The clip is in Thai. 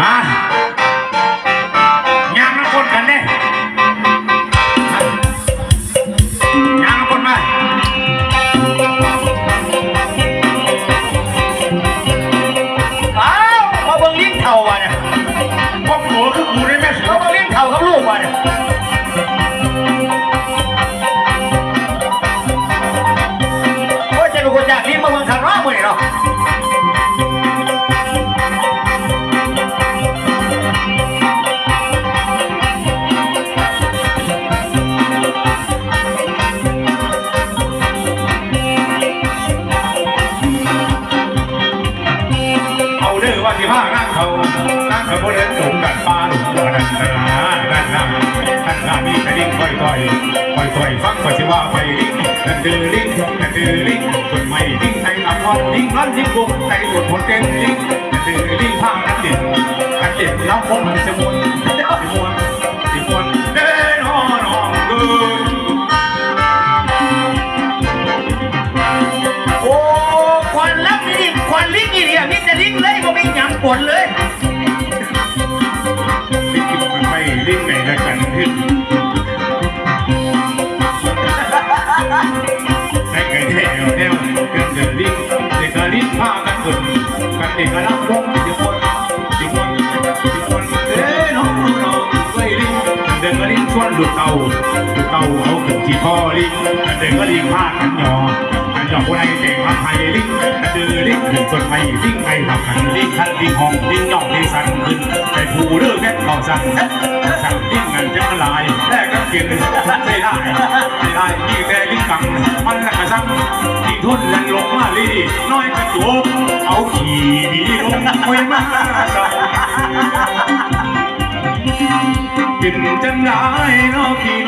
มายางน้ำคนกันเด้ยางน้ำคนมาอ้าวมาเบิ่งลิ้นเท่าว่ะเนี่ย เด้อว่าที่ผ้านั่งเขานั่งเขาบนเดินสูงกันป้าหลุมตัวนั่นนานั่นนานั่นนามีกระดิ่งค่อยต่อยค่อยต่อยฟังค่อยสิว่าไปลิงนั่นดื้อลิงนั่นดื้อลิงคนไม่ดิ้งใจลำพอดิ้งร้อนดิ้งบุกใจปวดหัวเต้นลิงนั่นดื้อลิงผ้านักเด็ด ละกันขึ้นใส่ไก่แถวแนวกินเดินลิงเด็กกะลิงพากันขึ้นกันเด็กกะลักวงสิคนสิคนสิคนเอ้น้องน้องเอ้ยลิงเดินกะลิงชวนดูเต่าดูเต่าเอาขึ้นที่พ่อลิงเดินกะลิงพากันหยอกันหยอกคนไอ้เก่งมาไทยลิงกระดือลิ้งถึงคนไทยลิ้งไทยทำกันลิ้งทันลิ้งห้องลิงหยอกลิงสั่นขึ้นแต่ผู้เรื่องแค่เขาสั่งสั่งลิงเงินจะ กินไม่ได้ไม่ได้ยิ่งแต่ลิงกังมันละกระซังยิ่งทุนลันลงมาลีน้อยกระโจกเอาขี่ดีลงไว้มาเจ้ากินจังได้เนาะพี่น